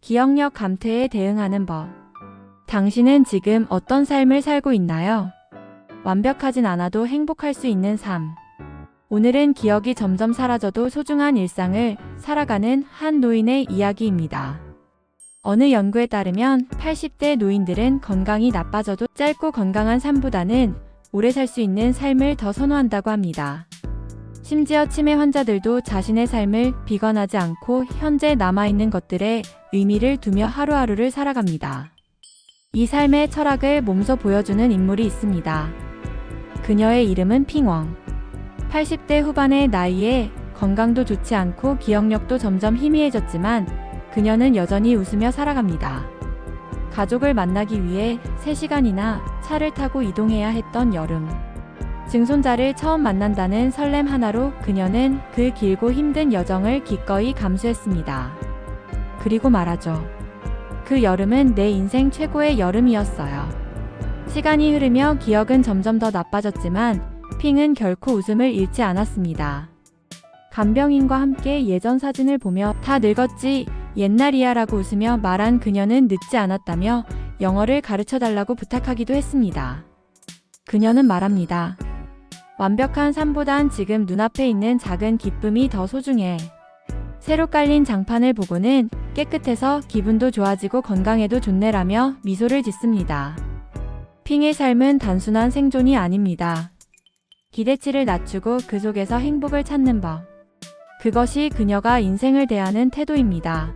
기억력 감퇴에 대응하는 법. 당신은 지금 어떤 삶을 살고 있나요? 완벽하진 않아도 행복할 수 있는 삶. 오늘은 기억이 점점 사라져도 소중한 일상을 살아가는 한 노인의 이야기입니다. 어느 연구에 따르면 80대 노인들은 건강이 나빠져도 짧고 건강한 삶보다는 오래 살 수 있는 삶을 더 선호한다고 합니다. 심지어 치매 환자들도 자신의 삶을 비관하지 않고 현재 남아있는 것들에 의미를 두며 하루하루를 살아갑니다. 이 삶의 철학을 몸소 보여주는 인물이 있습니다. 그녀의 이름은 핑웡. 80대 후반의 나이에 건강도 좋지 않고 기억력도 점점 희미해졌지만 그녀는 여전히 웃으며 살아갑니다. 가족을 만나기 위해 3시간이나 차를 타고 이동해야 했던 여름. 증손자를 처음 만난다는 설렘 하나로 그녀는 그 길고 힘든 여정을 기꺼이 감수했습니다. 그리고 말하죠. 그 여름은 내 인생 최고의 여름이었어요. 시간이 흐르며 기억은 점점 더 나빠졌지만 핑은 결코 웃음을 잃지 않았습니다. 간병인과 함께 예전 사진을 보며 다 늙었지 옛날이야 라고 웃으며 말한 그녀는 늦지 않았다며 영어를 가르쳐 달라고 부탁하기도 했습니다. 그녀는 말합니다. 완벽한 삶보단 지금 눈앞에 있는 작은 기쁨이 더 소중해. 새로 깔린 장판을 보고는 깨끗해서 기분도 좋아지고 건강에도 좋네라며 미소를 짓습니다. 핑의 삶은 단순한 생존이 아닙니다. 기대치를 낮추고 그 속에서 행복을 찾는 법. 그것이 그녀가 인생을 대하는 태도입니다.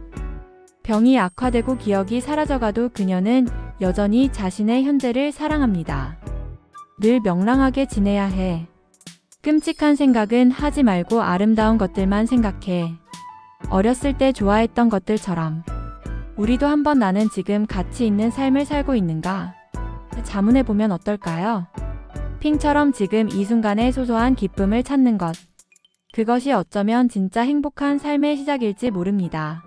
병이 악화되고 기억이 사라져가도 그녀는 여전히 자신의 현재를 사랑합니다. 늘 명랑하게 지내야 해. 끔찍한 생각은 하지 말고 아름다운 것들만 생각해. 어렸을 때 좋아했던 것들처럼. 우리도 한번 나는 지금 가치 있는 삶을 살고 있는가? 자문해 보면 어떨까요? 핑처럼 지금 이 순간의 소소한 기쁨을 찾는 것. 그것이 어쩌면 진짜 행복한 삶의 시작일지 모릅니다.